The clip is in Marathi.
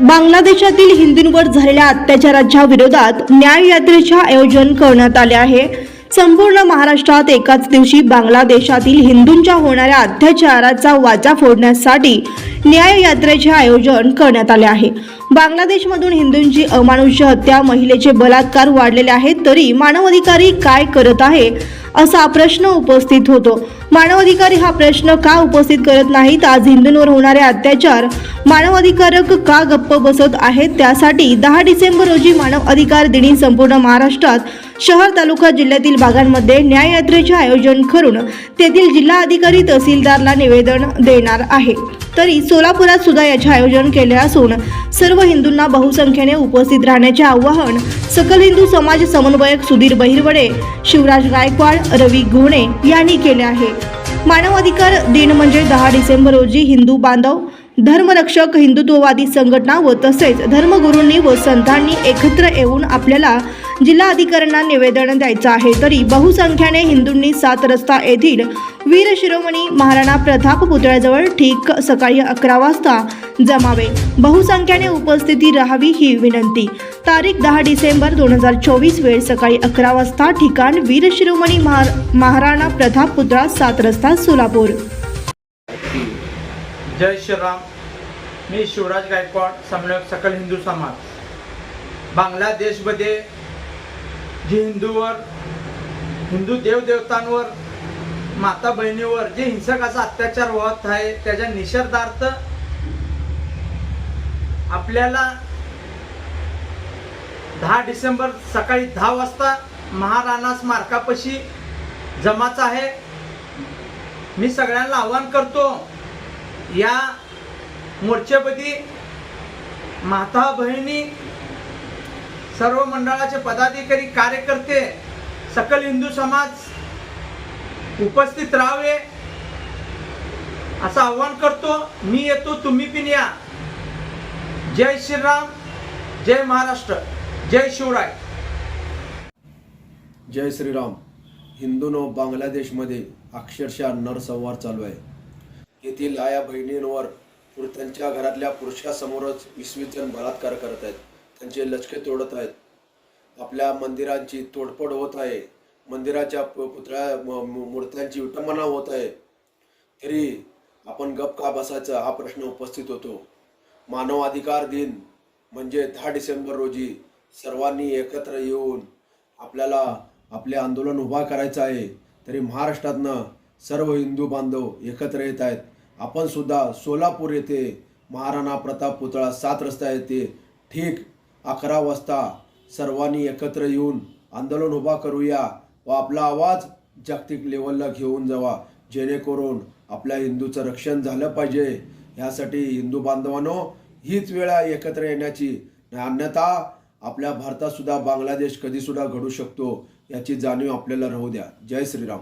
बांगलादेशातील हिंदूंवर झालेल्या अत्याचाराच्या विरोधात न्याय यात्रेचे आयोजन करण्यात आले आहे. संपूर्ण महाराष्ट्रात एकाच दिवशी बांगलादेशातील हिंदूंच्या होणाऱ्या अत्याचाराचा वाचा फोडण्यासाठी न्याय यात्रेचे आयोजन करण्यात आले आहे. बांगलादेशमधून हिंदूंची अमानुष्य हत्या महिलेचे बलात्कार वाढलेले आहेत तरी मानवाधिकारी काय करत आहे असा प्रश्न उपस्थित होतो. मानवाधिकारी हा प्रश्न का उपस्थित करत नाहीत? आज हिंदूंवर होणारे अत्याचार मानवाधिकारक का गप्प बसत आहेत? त्यासाठी दहा डिसेंबर रोजी मानव अधिकार दिनी संपूर्ण महाराष्ट्रात शहर तालुका जिल्ह्यातील भागांमध्ये न्याययात्रेचे आयोजन करून तेथील जिल्हा अधिकारी तहसीलदारला निवेदन देणार आहे. तरी सोलापुरात सुद्धा याचे आयोजन केले असून सर्व हिंदूंना बहुसंख्येने उपस्थित राहण्याचे आवाहन सकल हिंदू समाज समन्वयक सुधीर बहिरवडे शिवराज गायकवाड रवी घोणे यांनी केले आहे. मानवाधिकार दिन म्हणजे दहा डिसेंबर रोजी हिंदू बांधव धर्मरक्षक हिंदुत्ववादी संघटना व तसेच धर्मगुरूंनी व संतांनी एकत्र येऊन आपल्याला जिल्हाधिकाऱ्यांना निवेदन द्यायचं आहे. तरी बहुसंख्याने हिंदूंनी सात रस्ता येथील वीर शिरोमणी महाराणा प्रताप पुतळ्याजवळ ठीक सकाळी अकरा वाजता जमावे. बहुसंख्याने उपस्थिती राहावी ही विनंती. तारीख दहा डिसेंबर दोन हजार चोवीस वेळ सकाळी अकरा वाजता ठिकाण वीर शिरोमणी महाराणा प्रताप पुतळा सात रस्ता सोलापूर. जय श्रीराम. मी शिवराज गायकवाड समन्वयक सकल हिंदू समाज. बांगलादेशमध्ये जे हिंदूवर हिंदू देवदेवतांवर माता बहिणीवर जे हिंसक असा अत्याचार होत आहे त्याच्या निषेधार्थ आपल्याला दहा डिसेंबर सकाळी दहा वाजता महाराणा स्मारकापाशी जमाचा आहे. मी सगळ्यांना आवाहन करतो या मोर्चेमध्ये माता बहिणी सर्व मंडळाचे पदाधिकारी कार्यकर्ते सकल हिंदू समाज उपस्थित राहावे असं आव्हान करतो. मी येतो तुम्ही पण या. जय श्रीराम जय महाराष्ट्र जय शिवराय. जय श्रीराम. हिंदूनो बांगलादेशमध्ये अक्षरशः नरसंहार चालू आहे. येथील आया बहिणींवर त्यांच्या घरातल्या पुरुषासमोरच विश्वीजन बलात्कार करत आहेत. त्यांचे लचके तोडत आहेत. आपल्या मंदिरांची तोडफोड होत आहे. मंदिराच्या पुतळ्या म- मूर्त्यांची विटंबना होत आहे. तरी आपण गप का बसायचा हा प्रश्न उपस्थित होतो. मानवाधिकार दिन म्हणजे दहा डिसेंबर रोजी सर्वांनी एकत्र येऊन आपल्याला आपले आंदोलन उभा करायचं आहे. तरी महाराष्ट्रातनं सर्व हिंदू बांधव एकत्र येत आहेत. आपण सुद्धा सोलापूर येथे महाराणा प्रताप पुतळा सात रस्ता येथे ठीक अकरा वाजता सर्वांनी एकत्र येऊन आंदोलन उभा करूया. व आपला आवाज जागतिक लेवलला घेऊन जावा. जेणेकरून आपल्या हिंदूचं रक्षण झालं पाहिजे. यासाठी हिंदू बांधवांनो हीच वेळ एकत्र येण्याची. अन्यथा आपल्या भारतात सुद्धा बांगलादेश कधीसुद्धा घडू शकतो याची जाणीव आपल्याला राहू द्या. जय श्रीराम.